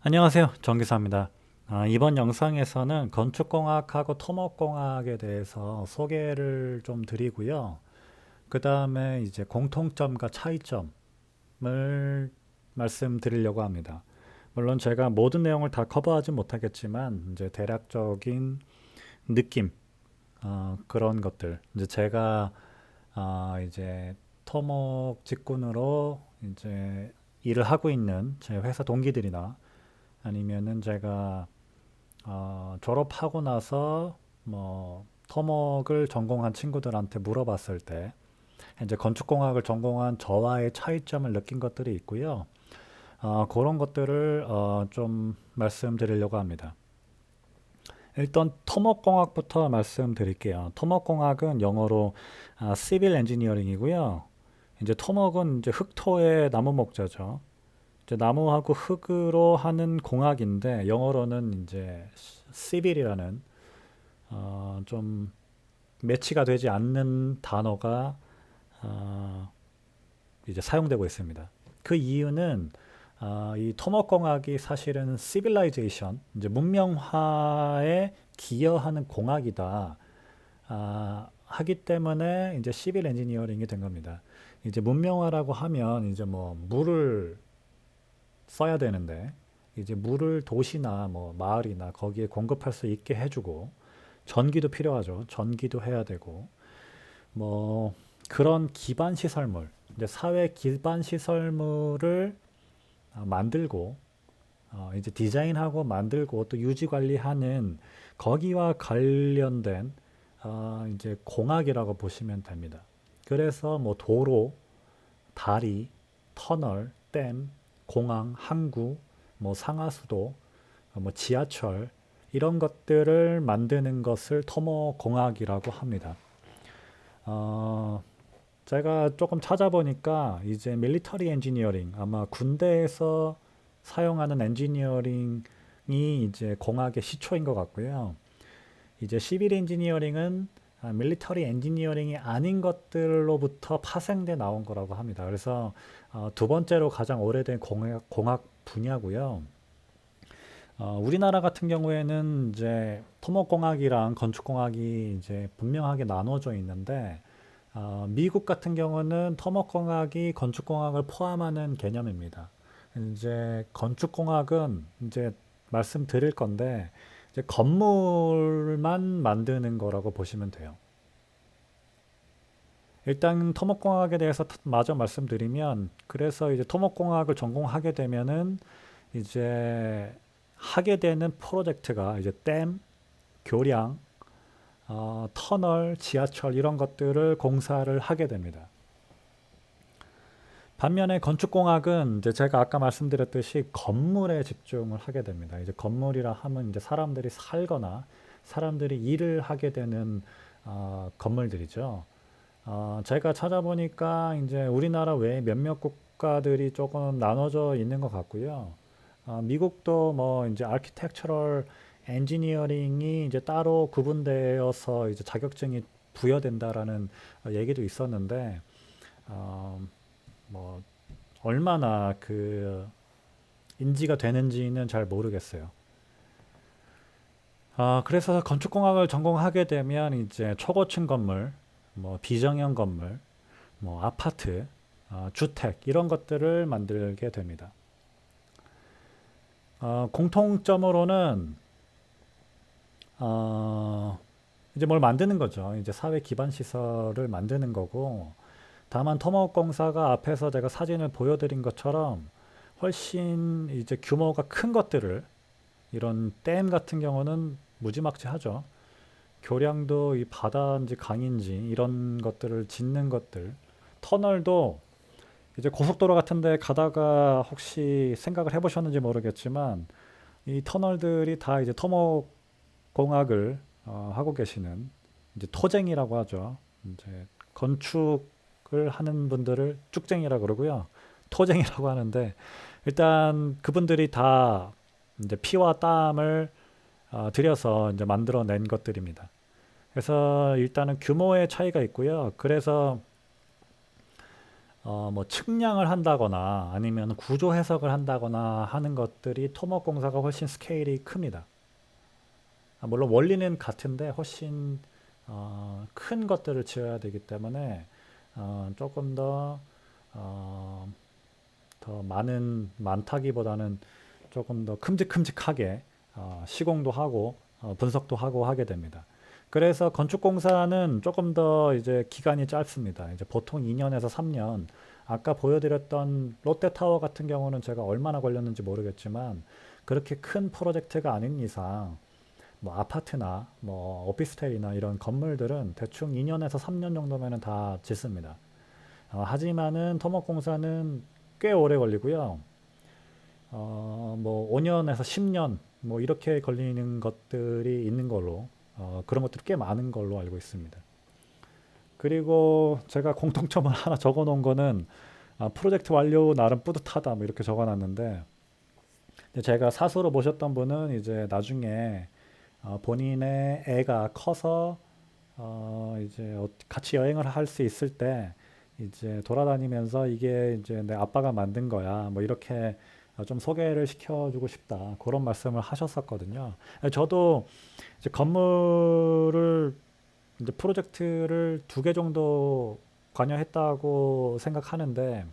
안녕하세요. 정기사입니다. 아, 이번 영상에서는 건축공학하고 토목공학에 대해서 소개를 좀 드리고요. 그 다음에 이제 공통점과 차이점을 말씀드리려고 합니다. 물론 제가 모든 내용을 다 커버하지 못하겠지만 이제 대략적인 느낌 어, 그런 것들 이제 제가 어, 이제 토목 직군으로 이제 일을 하고 있는 제 회사 동기들이나 아니면은 제가 어, 졸업하고 나서 뭐 토목을 전공한 친구들한테 물어봤을 때 이제 건축공학을 전공한 저와의 차이점을 느낀 것들이 있고요. 어, 그런 것들을 어, 좀 말씀드리려고 합니다. 일단 토목공학부터 말씀드릴게요. 토목공학은 영어로 아, Civil Engineering이고요. 이제 토목은 이제 흙토의 나무 목자죠. 이제 나무하고 흙으로 하는 공학인데 영어로는 이제 시빌이라는 어, 좀 매치가 되지 않는 단어가 어, 이제 사용되고 있습니다. 그 이유는 어, 이 토목공학이 사실은 시빌라이제이션, 이제 문명화에 기여하는 공학이다 아, 하기 때문에 이제 시빌 엔지니어링이 된 겁니다. 이제 문명화라고 하면 이제 뭐 물을 써야 되는데 이제 물을 도시나 뭐 마을이나 거기에 공급할 수 있게 해주고 전기도 필요하죠. 전기도 해야 되고 뭐 그런 기반 시설물, 이제 사회 기반 시설물을 어, 만들고 어, 이제 디자인하고 만들고 또 유지 관리하는 거기와 관련된 어, 이제 공학이라고 보시면 됩니다. 그래서 뭐 도로, 다리, 터널, 댐, 공항, 항구, 뭐 상하수도, 뭐 지하철 이런 것들을 만드는 것을 토목공학이라고 합니다. 어, 제가 조금 찾아보니까 이제 밀리터리 엔지니어링 아마 군대에서 사용하는 엔지니어링이 이제 공학의 시초인 것 같고요. 이제 시빌 엔지니어링은 아, 밀리터리 엔지니어링이 아닌 것들로부터 파생돼 나온 거라고 합니다. 그래서 어, 두 번째로 가장 오래된 공학, 공학 분야고요. 어, 우리나라 같은 경우에는 이제 토목공학이랑 건축공학이 이제 분명하게 나눠져 있는데 어, 미국 같은 경우는 토목공학이 건축공학을 포함하는 개념입니다. 이제 건축공학은 이제 말씀드릴 건데 이제 건물만 만드는 거라고 보시면 돼요. 일단 토목공학에 대해서 마저 말씀드리면 그래서 이제 토목공학을 전공하게 되면은 이제 하게 되는 프로젝트가 이제 댐, 교량, 어, 터널, 지하철 이런 것들을 공사를 하게 됩니다. 반면에 건축공학은 이제 제가 아까 말씀드렸듯이 건물에 집중을 하게 됩니다. 이제 건물이라 하면 이제 사람들이 살거나 사람들이 일을 하게 되는 어, 건물들이죠. 어, 제가 찾아보니까 이제 우리나라 외에 몇몇 국가들이 조금 나눠져 있는 것 같고요. 어, 미국도 뭐 이제 아키텍처럴 엔지니어링이 이제 따로 구분되어서 이제 자격증이 부여된다라는 얘기도 있었는데 어, 뭐 얼마나 그 인지가 되는지는 잘 모르겠어요. 아, 그래서 건축공학을 전공하게 되면 이제 초고층 건물, 뭐 비정형 건물, 뭐 아파트, 어, 주택 이런 것들을 만들게 됩니다. 어, 공통점으로는 어, 이제 뭘 만드는 거죠. 이제 사회 기반 시설을 만드는 거고 다만 토목공사가 앞에서 제가 사진을 보여드린 것처럼 훨씬 이제 규모가 큰 것들을 이런 댐 같은 경우는 무지막지하죠. 교량도 이 바다인지 강인지 이런 것들을 짓는 것들 터널도 이제 고속도로 같은데 가다가 혹시 생각을 해보셨는지 모르겠지만 이 터널들이 다 이제 토목 공학을 어, 하고 계시는 이제 토쟁이라고 하죠. 이제 건축 을 하는 분들을 쭉쟁이라 그러고요. 토쟁이라고 하는데 일단 그분들이 다 이제 피와 땀을 어, 들여서 이제 만들어낸 것들입니다. 그래서 일단은 규모의 차이가 있고요. 그래서 어, 뭐 측량을 한다거나 아니면 구조 해석을 한다거나 하는 것들이 토목공사가 훨씬 스케일이 큽니다. 아, 물론 원리는 같은데 훨씬 어, 큰 것들을 지어야 되기 때문에 어, 조금 더, 어, 더 많은 많다기보다는 조금 더 큼직큼직하게 어, 시공도 하고 어, 분석도 하고 하게 됩니다. 그래서 건축공사는 조금 더 이제 기간이 짧습니다. 이제 보통 2년에서 3년. 아까 보여드렸던 롯데타워 같은 경우는 제가 얼마나 걸렸는지 모르겠지만 그렇게 큰 프로젝트가 아닌 이상 뭐 아파트나 뭐 오피스텔이나 이런 건물들은 대충 2년에서 3년 정도면은 다 짓습니다. 어, 하지만은 토목공사는 꽤 오래 걸리고요. 어, 뭐 5년에서 10년 뭐 이렇게 걸리는 것들이 있는 걸로 어, 그런 것들이 꽤 많은 걸로 알고 있습니다. 그리고 제가 공통점을 하나 적어 놓은 거는 아, 프로젝트 완료 나름 뿌듯하다 뭐 이렇게 적어 놨는데 제가 사수로 모셨던 분은 이제 나중에 어, 본인의 애가 커서 어, 이제 어, 같이 여행을 할 수 있을 때 이제 돌아다니면서 이게 이제 내 아빠가 만든 거야 뭐 이렇게 어, 좀 소개를 시켜주고 싶다 그런 말씀을 하셨었거든요. 저도 이제 건물을 이제 프로젝트를 두 개 정도 관여했다고 생각하는데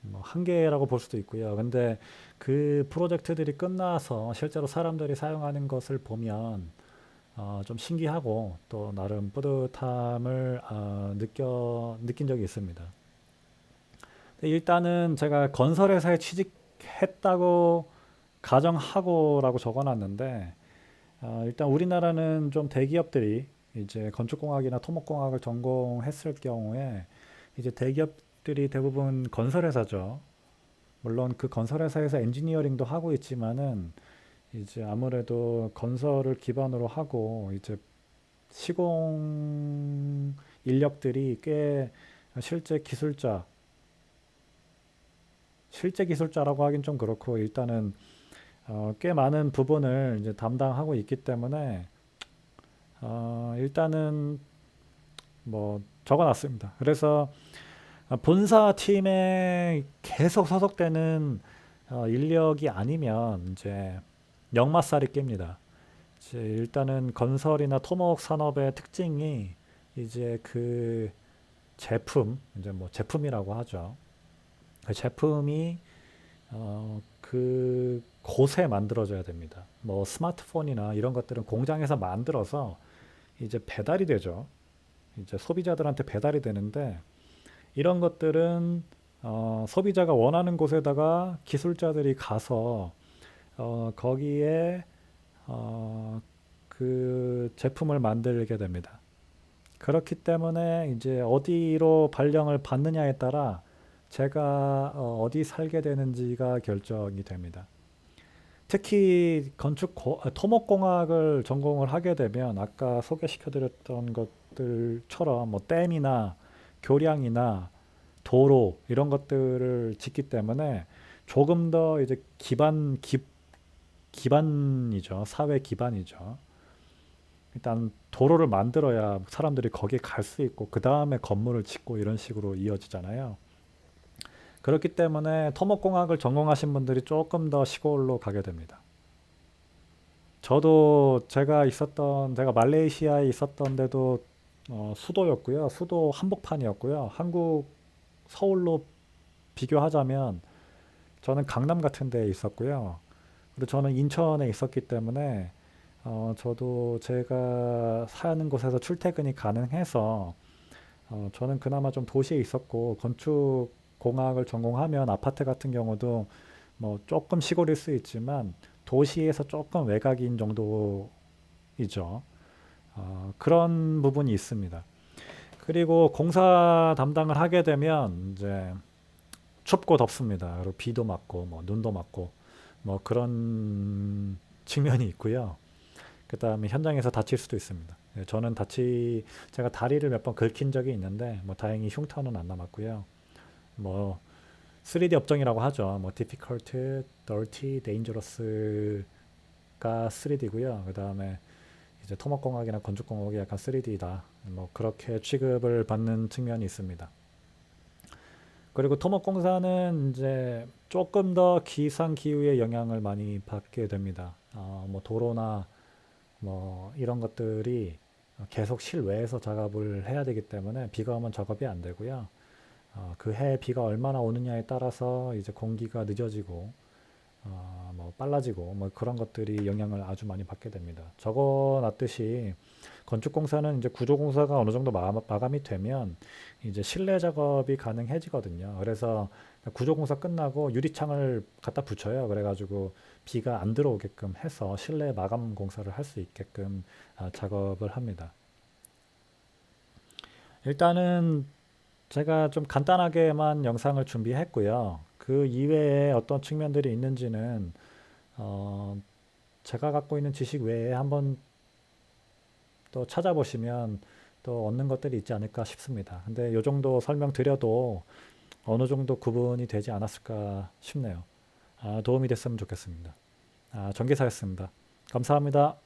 뭐한 개라고 볼 수도 있고요. 근데 그 프로젝트들이 끝나서 실제로 사람들이 사용하는 것을 보면 어, 좀 신기하고 또 나름 뿌듯함을 어, 느껴 느낀 적이 있습니다. 일단은 제가 건설회사에 취직했다고 가정하고라고 적어놨는데 어, 일단 우리나라는 좀 대기업들이 이제 건축공학이나 토목공학을 전공했을 경우에 이제 대기업 들이 대부분 건설회사죠. 물론 그 건설회사에서 엔지니어링도 하고 있지만은 이제 아무래도 건설을 기반으로 하고 이제 시공 인력들이 꽤 실제 기술자 실제 기술자라고 하긴 좀 그렇고 일단은 어, 꽤 많은 부분을 이제 담당하고 있기 때문에 어, 일단은 뭐 적어놨습니다. 그래서 본사 팀에 계속 소속되는 어, 인력이 아니면 이제 역마살이 깹니다. 이제 일단은 건설이나 토목 산업의 특징이 이제 그 제품 이제 뭐 제품이라고 하죠. 그 제품이 어, 그 곳에 만들어져야 됩니다. 뭐 스마트폰이나 이런 것들은 공장에서 만들어서 이제 배달이 되죠. 이제 소비자들한테 배달이 되는데 이런 것들은 어, 소비자가 원하는 곳에다가 기술자들이 가서 어, 거기에 어, 그 제품을 만들게 됩니다. 그렇기 때문에 이제 어디로 발령을 받느냐에 따라 제가 어, 어디 살게 되는지가 결정이 됩니다. 특히 건축 고, 아, 토목공학을 전공을 하게 되면 아까 소개시켜드렸던 것들처럼 뭐 댐이나 교량이나 도로 이런 것들을 짓기 때문에 조금 더 이제 기반 기, 기반이죠 사회 기반이죠. 일단 도로를 만들어야 사람들이 거기에 갈 수 있고 그 다음에 건물을 짓고 이런 식으로 이어지잖아요. 그렇기 때문에 토목공학을 전공하신 분들이 조금 더 시골로 가게 됩니다. 저도 제가 있었던 제가 말레이시아에 있었던 데도 어, 수도였고요. 수도 한복판이었고요. 한국 서울로 비교하자면 저는 강남 같은 데에 있었고요. 그리고 저는 인천에 있었기 때문에 어, 저도 제가 사는 곳에서 출퇴근이 가능해서 어, 저는 그나마 좀 도시에 있었고 건축 공학을 전공하면 아파트 같은 경우도 뭐 조금 시골일 수 있지만 도시에서 조금 외곽인 정도이죠. 어, 그런 부분이 있습니다. 그리고 공사 담당을 하게 되면 이제 춥고 덥습니다. 그리고 비도 맞고 뭐 눈도 맞고 뭐 그런 측면이 있고요. 그 다음에 현장에서 다칠 수도 있습니다. 예, 저는 다치 제가 다리를 몇 번 긁힌 적이 있는데 뭐 다행히 흉터는 안 남았고요. 뭐 3D 업종이라고 하죠. 뭐 difficult, dirty, dangerous가 3D고요. 그 다음에 이제 토목공학이나 건축공학이 약간 3D다. 뭐 그렇게 취급을 받는 측면이 있습니다. 그리고 토목공사는 이제 조금 더 기상 기후의 영향을 많이 받게 됩니다. 어, 뭐 도로나 뭐 이런 것들이 계속 실외에서 작업을 해야 되기 때문에 비가 오면 작업이 안 되고요. 어, 그해 비가 얼마나 오느냐에 따라서 이제 공기가 늦어지고 어, 뭐 빨라지고 뭐 그런 것들이 영향을 아주 많이 받게 됩니다. 적어 놨듯이 건축공사는 이제 구조공사가 어느 정도 마- 마감이 되면 이제 실내 작업이 가능해지거든요. 그래서 구조공사 끝나고 유리창을 갖다 붙여요. 그래가지고 비가 안 들어오게끔 해서 실내 마감 공사를 할 수 있게끔 아, 작업을 합니다. 일단은 제가 좀 간단하게만 영상을 준비했고요. 그 이외에 어떤 측면들이 있는지는 어, 제가 갖고 있는 지식 외에 한번 또 찾아보시면 또 얻는 것들이 있지 않을까 싶습니다. 근데 이 정도 설명드려도 어느 정도 구분이 되지 않았을까 싶네요. 아, 도움이 됐으면 좋겠습니다. 아, 전기사였습니다. 감사합니다.